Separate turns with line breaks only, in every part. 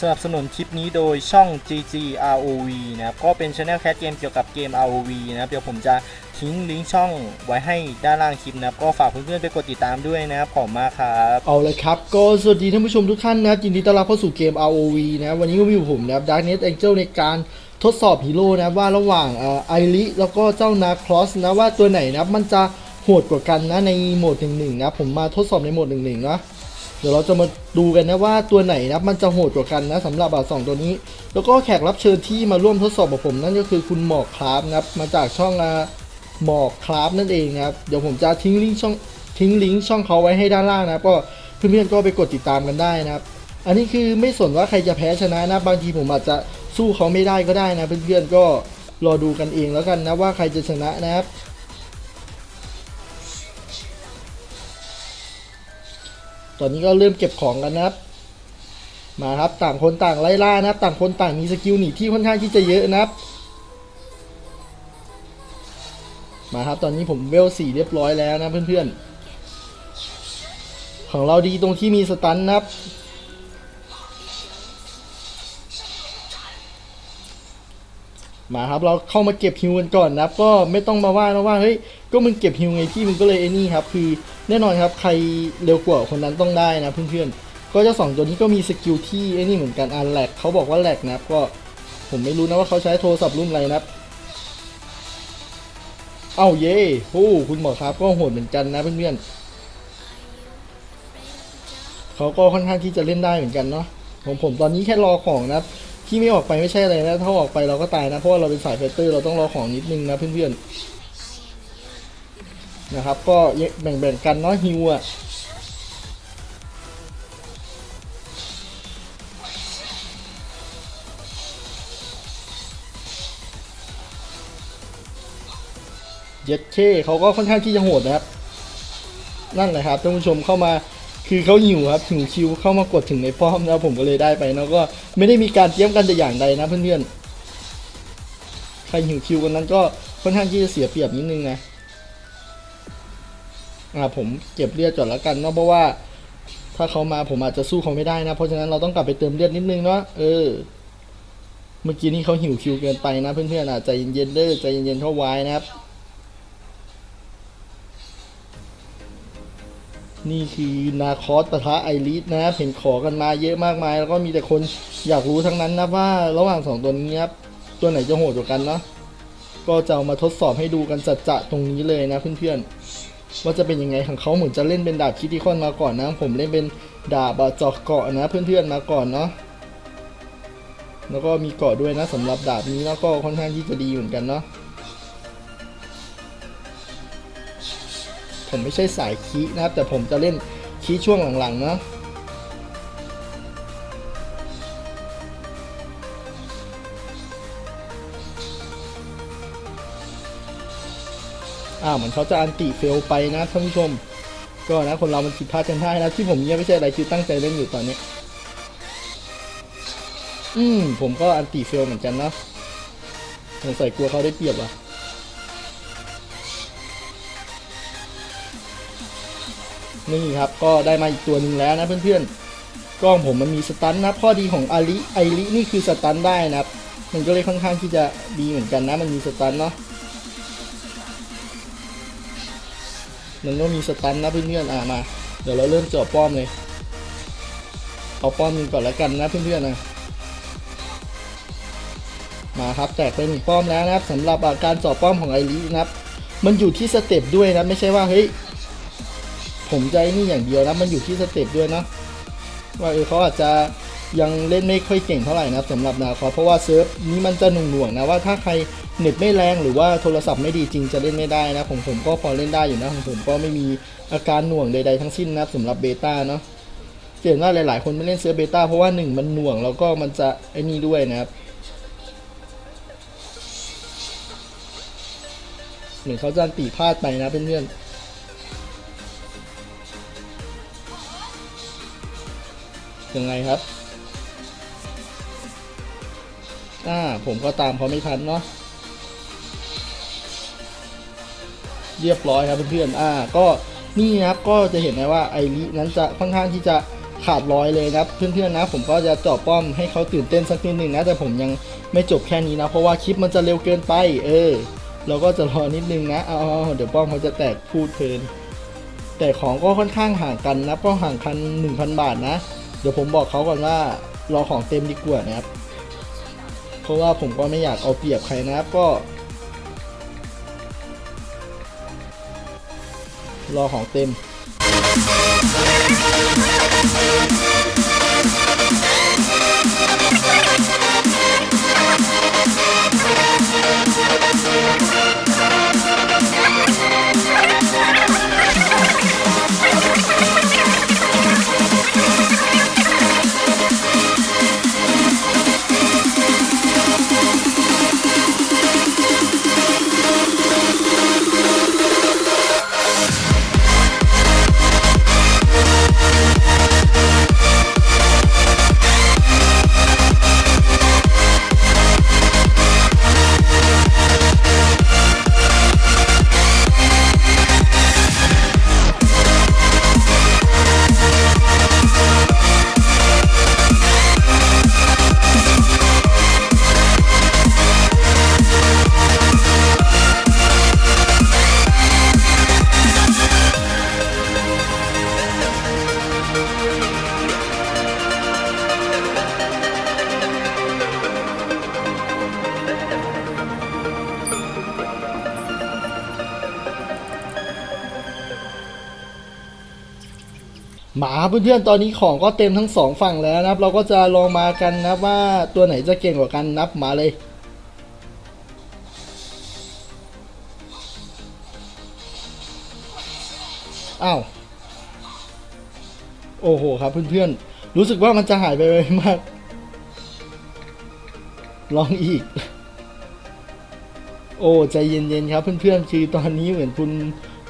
สนับสนุนคลิปนี้โดยช่อง GG ROV นะครับ ก็เป็นช anel แคสเกมเกี่ยวกับเกม ROV นะครับ เดี๋ยวผมจะทิ้งลิงก์ช่องไว้ให้ด้านล่างคลิปนะครับ ก็ฝากเพื่อนๆไปกดติดตามด้วยนะครับ ขอบคุณมากครับ
เอาเลยครับ ก็สวัสดีท่านผู้ชมทุกท่านนะครับยินดีต้อนรับเข้าสู่เกม ROV นะครับวันนี้ก็มีอยู่ผมนะครับ Darknet Angel ในการทดสอบฮีโร่นะว่าระหว่างไอริแล้วก็เจ้านาครอสนะว่าตัวไหนนะมันจะโหดกว่ากันนะในโหมดหนึ่งหนึ่งนะผมมาทดสอบในโหมดหนึ่งหนึ่งนะ เดี๋ยวเราจะมาดูกันนะว่าตัวไหนนะมันจะโหดกว่ากันนะสำหรับอะสองตัวนี้ แล้วก็แขกรับเชิญที่มาร่วมทดสอบกับผมนั่นก็คือคุณหมอกคราฟนะครับมาจากช่องหมอกคราฟนั่นเองนะครับเดี๋ยวผมจะทิ้งลิงก์ช่องทิ้งลิงก์ช่องเขาไว้ให้ด้านล่างนะครับก็เพื่อนๆก็ไปกดติดตามกันได้นะครับ อันนี้คือไม่สนว่าใครจะแพ้ชนะนะบางทีผมอาจจะสู้เขาไม่ได้ก็ได้นะเพื่อนๆก็รอดูกันเองแล้วกันนะว่าใครจะชนะนะครับ ตอนนี้ก็เริ่มเก็บของกันนะครับ มาครับต่างคนต่างไล่ล่านะครับ ต่างคนต่างมีสกิลหนีที่ค่อนข้างที่จะเยอะนะครับ มาครับตอนนี้ผมเวลสี่เรียบร้อยแล้วนะเพื่อนๆ ของเราดีตรงที่มีสตันนะครับ มาครับเราเข้ามาเก็บฮิวกันก่อนนะครับก็ไม่ต้องมาว่านะว่าเฮ้ยก็มึงเก็บฮิวไงพี่มึงก็เลยไอ้นี่ครับคือแน่นอนครับใครเร็วกว่าคนนั้นต้องได้นะเพื่อนๆก็เจ้าสองตัวนี้ก็มีสกิลที่ไอ้นี่เหมือนกันอันแหลกเขาบอกว่าแหลกนะครับก็ผมไม่รู้นะว่าเขาใช้โทรศัพท์รุ่นอะไรนะครับเอ้าเย่โอ้คุณหมอครับก็โหดเหมือนกันนะเพื่อนๆเขาก็ค่อนข้างที่จะเล่นได้เหมือนกันเนาะของผมตอนนี้แค่รอของนะครับ ที่ไม่ออกไปไม่ใช่อะไรนะ ถ้าออกไปเราก็ตายนะ เพราะว่าเราเป็นสายไฟเตอร์เราต้องรอของนิดนึงนะเพื่อนๆนะครับ ก็แบ่งๆกันเนาะฮิวอะเย็ดเคเขาก็ค่อนข้างที่จะโหดนะครับ นั่นแหละครับท่านผู้ชมเข้ามา คือเขาหิวครับหิวคิวเข้ามากดถึงในป้อมนะผมก็เลยได้ไปแล้วก็ไม่ได้มีการเตรียมกันแต่อย่างใดนะเพื่อนๆใครหิวคิวกันนั้นก็ค่อนข้างที่จะเสียเปรียบนิดนึงนะอ่าผมเก็บเลือดก่อนแล้วกันเนาะเพราะว่าถ้าเขามาผมอาจจะสู้เขาไม่ได้นะ เพราะฉะนั้นเราต้องกลับไปเติมเลือดนิดนึงเนาะเออเมื่อกี้นี้เขาหิวคิวเกินไปนะเพื่อนๆอะใจเย็นๆเด้อใจเย็นๆเข้าไว้นะครับ นี่คือนาคอสปะทะไอริสนะครับเห็นขอกันมาเยอะมากมาย แล้วก็มีแต่คนอยากรู้ทั้งนั้นนะว่าระหว่างสองตัวนี้ครับตัวไหนจะโหดกว่ากันเนาะก็จะเอามาทดสอบให้ดูกันจัดจะตรงนี้เลยนะเพื่อนๆว่าจะเป็นยังไงของเขาเหมือนจะเล่นเป็นดาบคิดที่คอนมาก่อนนะ ผมเล่นเป็นดาบจอกเกาะนะเพื่อนๆมาก่อนเนาะแล้วก็มีเกาะด้วยนะสำหรับดาบนี้แล้วก็ค่อนข้างที่จะดีเหมือนกันเนาะ ผมไม่ใช่สายคีนะครับ แต่ผมจะเล่นคีช่วงหลังๆเนาะอ้าวเหมือนเขาจะอันติเฟลไปนะท่านผู้ชม ก็นะคนเรามันผิดพลาดกันได้นะที่ผมเนี่ยไม่ใช่อะไรคือตั้งใจเล่นอยู่ตอนนี้ อืมผมก็อันติเฟลเหมือนกันเนาะสงสัยกลัวเขาได้เปรียบอะ นี่ครับก็ได้มาอีกตัวหนึ่งแล้วนะเพื่อนๆกล้องผมมันมีสตันนะข้อดีของอาริไอรินี่คือสตันได้นะครับ มันก็เลยค่อนข้างที่จะดีเหมือนกันนะ มันมีสตันเนาะมันต้องมีสตันนะเพื่อนๆอ่ามา เดี๋ยวเราเริ่มเจาะป้อมเลยเอาป้อมหนึงก่อนแล้วกันนะเพื่อนๆนะมาครับแตกไปหนึ่งป้อมแล้วนะครับสำหรับการเจาะป้อมของไอรินะครับ มันอยู่ที่สเต็ปด้วยนะไม่ใช่ว่าเฮ้ย ผมใจนี่อย่างเดียวนะมันอยู่ที่สเต็ปด้วยเนาะว่าเออเขาอาจจะยังเล่นไม่ค่อยเก่งเท่าไหร่นะสำหรับนาคอเพราะว่าเซิร์ฟนี้มันจะหน่วงๆนะว่าถ้าใครเน็ตไม่แรงหรือว่าโทรศัพท์ไม่ดีจริงจะเล่นไม่ได้นะผมผมก็พอเล่นได้อยู่นะของผมก็ไม่มีอาการหน่วงใดๆทั้งสิ้นนะสำหรับเบต้าเนาะเห็นว่าหลายๆ คนไม่เล่นเซิร์ฟเบต้าเพราะว่าหนึ่งมันหน่วงแล้วก็มันจะไอ้นี่ด้วยนะครับเหมือนเขาจะตีพลาดไปนะเพื่อนๆ ยังไงครับ อ่า ผมก็ตามเขาไม่ทันเนาะ เรียบร้อยครับเพื่อนๆ อ่า ก็นี่นะครับก็จะเห็นได้ว่าไอรินั้นจะค่อนข้างที่จะขาดลอยเลยนะครับ เพื่อนๆนะผมก็จะจาะป้อมให้เขาตื่นเต้นสักนิดหนึ่งนะแต่ผมยังไม่จบแค่นี้นะ เพราะว่าคลิปมันจะเร็วเกินไป เออ เราก็จะรอนิดนึงนะเอาเดี๋ยวป้อมเขาจะแตกพูดเพลินแต่ของก็ค่อนข้างห่างกันนะก็ห่างกัน 1,000 บาทนะ เดี๋ยวผมบอกเขาก่อนว่ารอของเต็มดีกว่านะครับ เพราะว่าผมก็ไม่อยากเอาเปรียบใครนะครับก็ รอของเต็ม มาเพื่อนๆ ตอนนี้ของก็เต็มทั้งสองฝั่งแล้วนะครับ เราก็จะลองมากันนะว่าตัวไหนจะเก่งกว่ากันนับมาเลยอ้าวโอ้โหครับเพื่อนๆ รู้สึกว่ามันจะหายไปไวมาก ลองอีก โอ้ใจเย็นๆครับเพื่อนๆ คือตอนนี้เหมือนคุณ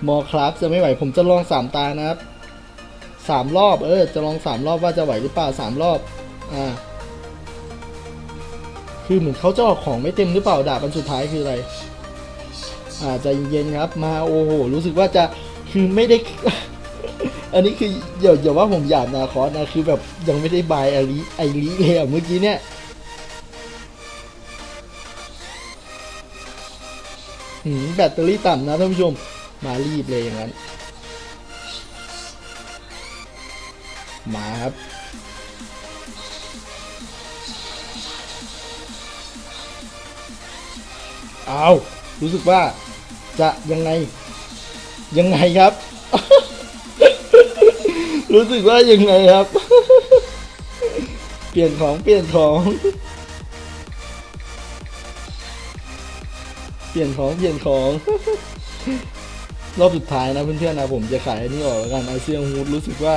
มอคลาสจะไม่ไหวผมจะลองสามตานะครับ สามรอบ เออ จะลองสามรอบว่าจะไหวหรือเปล่าสามรอบ อ่า คือเหมือนเขาจะออกของไม่เต็มหรือเปล่าดาบอันสุดท้ายคืออะไร อ่าใจเย็นครับ มาโอ้โห รู้สึกว่าจะ คือไม่ได้ อันนี้คืออย่าอย่าว่าผมหยาบนาคอสนะ คือแบบยังไม่ได้บายไอริไอริเลยอะเมื่อกี้เนี่ยแบตเตอรี่ต่ำนะท่านผู้ชม มารีบเลยอย่างนั้น มาครับ เอารู้สึกว่าจะยังไง ยังไงครับ รู้สึกว่ายังไงครับ เปลี่ยนของเปลี่ยนของ เปลี่ยนของเปลี่ยนของรอบสุดท้ายนะเพื่อนๆนะผมจะขายอันนี้ออกแล้วกันไอเซียฮูดรู้สึกว่า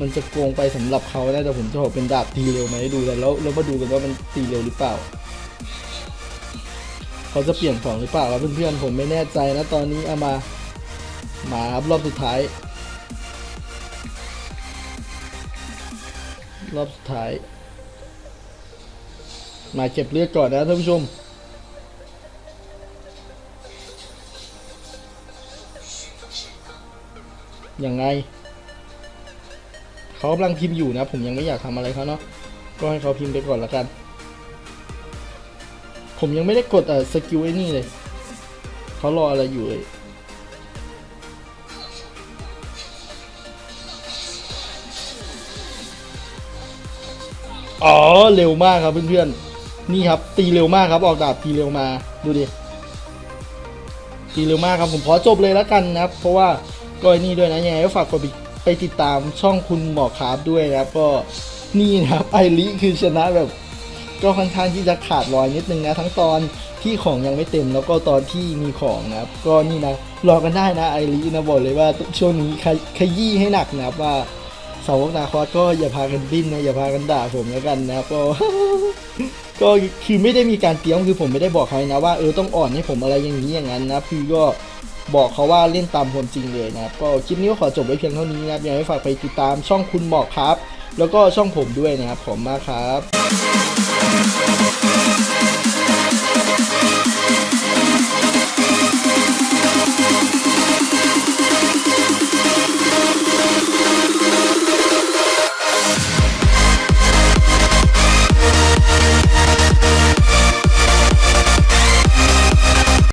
มันจะโกงไปสำหรับเขานะแต่ผมจะบอกเป็นดาบตีเร็วไหมดูกันแล้วเรามาดูกันว่ามันตีเร็วหรือเปล่า เขาจะเปลี่ยนของหรือเปล่าครับเพื่อนๆผมไม่แน่ใจนะตอนนี้เอามามาครับรอบสุดท้าย รอบสุดท้าย มาเก็บเลือดก่อนนะท่านผู้ชมยังไง เขากำลังพิมพ์อยู่นะ ผมยังไม่อยากทำอะไรเขาเนาะก็ให้เขาพิมพ์ไปก่อนละกัน ผมยังไม่ได้กดเอ่อสกิลไอ้นี่เลยเขารออะไรอยู่เลยอ๋อเร็วมากครับเพื่อนๆนี่ครับ ตีเร็วมากครับออกดาบตีเร็วมาดูดิตีเร็วมากครับผมขอจบเลยแล้วกันนะครับ เพราะว่าก็ไอ้นี่ด้วยนะยังไงก็ฝากกด ไปติดตามช่องคุณหมอคาราฟด้วยนะครับก็นี่นะครับไอริคือชนะแบบ ก็ค่อนข้างที่จะขาดลอยนิดนึงนะ ทั้งตอนที่ของยังไม่เต็มแล้วก็ตอนที่มีของนะครับ ก็นี่นะรอกันได้นะไอรินะบอกเลยว่าช่วงนี้ขยี้ให้หนักนะครับว่าสาวกนาคอสก็อย่าพากันดิ้นนะอย่าพากันด่าผมแล้วกันนะครับก็ก็คือไม่ได้มีการเตรียมคือผมไม่ได้บอกเขานะว่าเออต้องอ่อนให้ผมอะไรอย่างนี้อย่างนั้นนะคือก็ บอกเขาว่าเล่นตามความจริงเลยนะครับ ก็คลิปนี้ก็ขอจบไว้เพียงเท่านี้นะครับยังไงฝากไปติดตามช่องคุณหมอกครับ แล้วก็ช่องผมด้วยนะครับ ขอบมากครับ